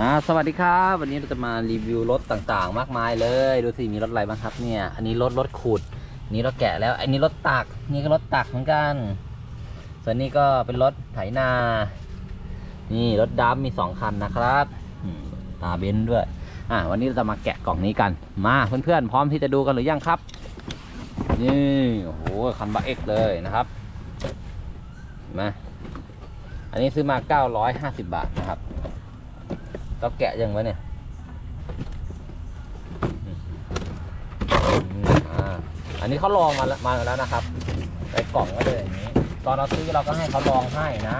อ่าสวัสดีครับ วันนี้เราจะมารีวิวรถต่างๆ มากมายเลย ดูสิมีรถอะไรบ้างครับเนี่ย อันนี้รถรถขุดนนี้รถแกะแล้ว อันนี้รถตัก นี่ก็รถตักเหมือนกัน ส่วนนี้ก็เป็นรถไถนา นี่รถดัมมีสองคันนะครับตาเบนซ์ด้วย อ่า วันนี้เราจะมาแกะกล่องนี้กัน มาเพื่อนๆ พร้อมที่จะดูกันหรือยังครับ นี่โอ้โหคันบัเอ็กเลยนะครับเห็นไหมอันนี้ซื้อมา 950 บาทนะครับ เราแกะยังไว้เนี่ยอันนี้เขาลองมาแล้วมาแล้วนะครับใส่กล่องก็เลยอย่างนี้ ตอนเราซื้อเราก็ให้เขาลองให้นะ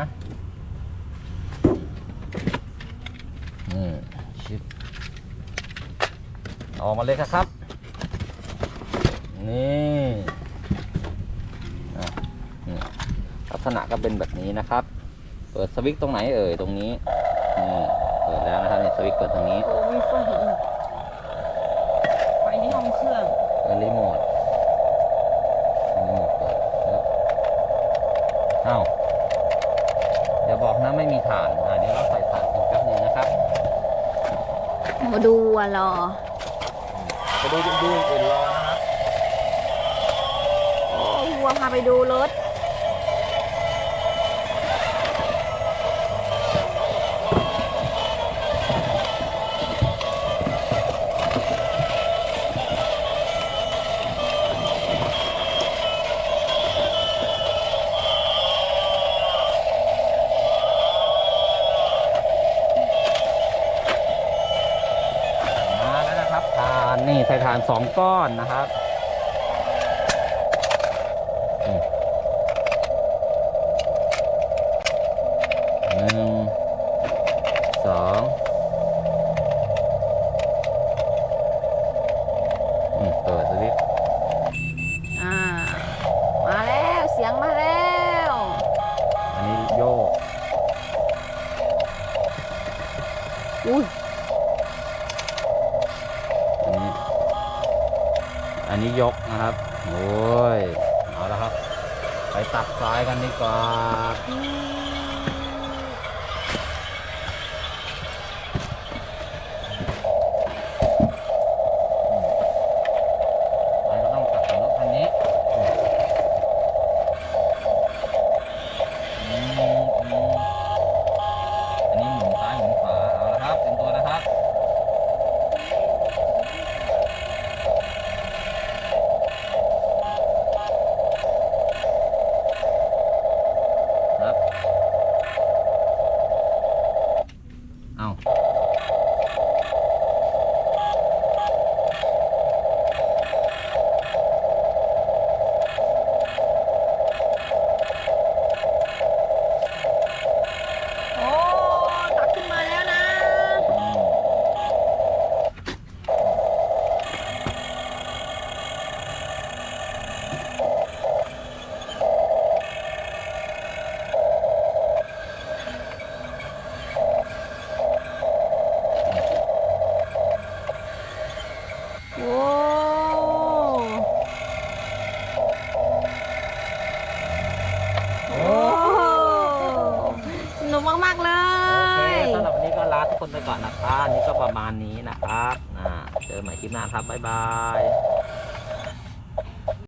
นี่ชิปออกมาเลยครับ นี่อะนี่ลักษณะก็เป็นแบบนี้นะครับ เปิดสวิตช์ตรงไหนเอ่ยตรงนี้นี่ เปิดแล้วนะครับเนี่ยสวิตช์เปิดตรงนี้โอ้มีไฟอีกไฟที่ห้องเครื่องเป็นรีโมทรีโมทเปิดปึ๊บเอ้าเดี๋ยวบอกนะไม่มีฐานอ่าเดี๋ยวเราใส่ฐานอีกแป๊บหนึงนะครับมาดูอะรอไปดูดูอื่นรอนะครับโอ้วัวพาไปดูรถานนี่ใส่ฐานสองก้อนนะครับนี่หนึ่งสองนี่เปิดสวิตช์อ่า มาแล้วเสียงมาแล้ว อันนี้โยกอุ้ย อันนี้ อันนี้ยกนะครับ โอ้ย เอาละครับ ไปตัดซ้ายกันดีกว่า ไปก็ต้องกลับกับรถคันนี้อืมอืมอันนี้หมุนซ้ายหมุนขวา เอาละครับเป็นตัวนะครับ ครับ เอาโอ้ตักขึ้นมาแล้วนะ อืมโอ้โอ้สนุกมากๆเล โอเค ย สำหรับวันนี้ก็ลา ทุกคนไปก่อนนะครับนนี่ก็ประมาณนี้นะครับอ่าเจอกันใหม่คลิปหน้าครับบ๊ายบาย